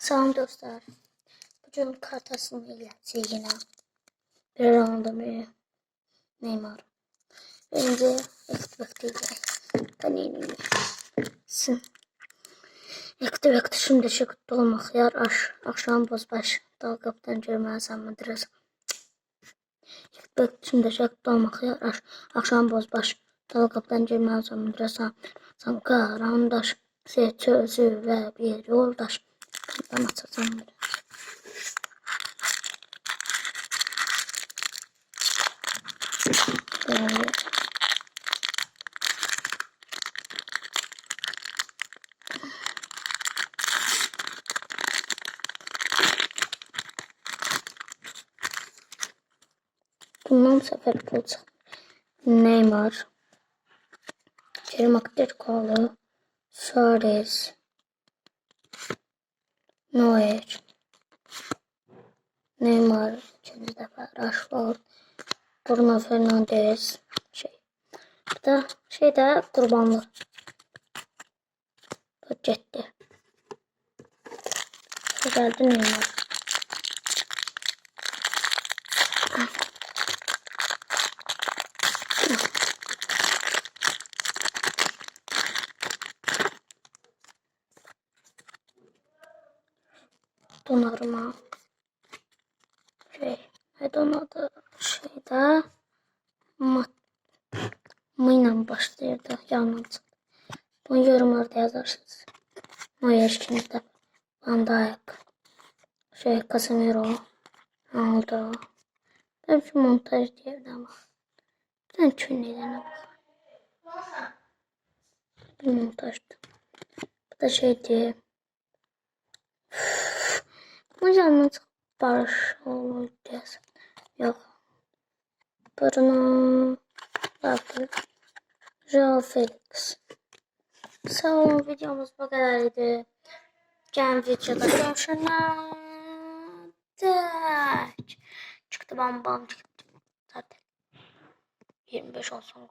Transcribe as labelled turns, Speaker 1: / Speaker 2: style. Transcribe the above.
Speaker 1: Salam dostlar. Bugün kartasını eləyəcəyik yenə. Bir anda bir Neymar. Önce ektivakte edək. Panini. Sim. Ektivakte şimdi şıkıtta olmaq yar aş. Akşam bozbaş. Dal kaptan görməlisən madras. Ektivakte şimdi şıkıtta olmaq yar aş. Akşam bozbaş. Dal kaptan görməlisən madrasa. Sen karandaş. Seç sözü ve bir yoldaş. Atacağım biraz. Böyle. Bundan sefer bulacağım. Neymar. Kerim Aktürkoğlu. Suarez. Neuer. Neymar. ikinci defa. Rashford. Bruno Fernandes. Şey. Bir de şey de kurbanlı. Bu gitti. Geldi Neymar. Donarıma. Şey. Ne donadı? Şeyde. Mat. Mıyla başlayırdı. Yalnız. Bunu yorumlarda yazarsınız. Neuer ikinci defa. Van Dijk. Şey Casemiro. Ronaldo. Ben şu montaj diye var. Ben çünnelerine bak. Bir montajdı. Bu da şeydi. Bu barış olur diyorsun. Yok. Bruno. Bakın. Joao Felix. Olun videomuz bu kadardı. Gəlin videoda görüşənə dək. Çıxdı bam bam çıxdı. Zaten 25 olsun.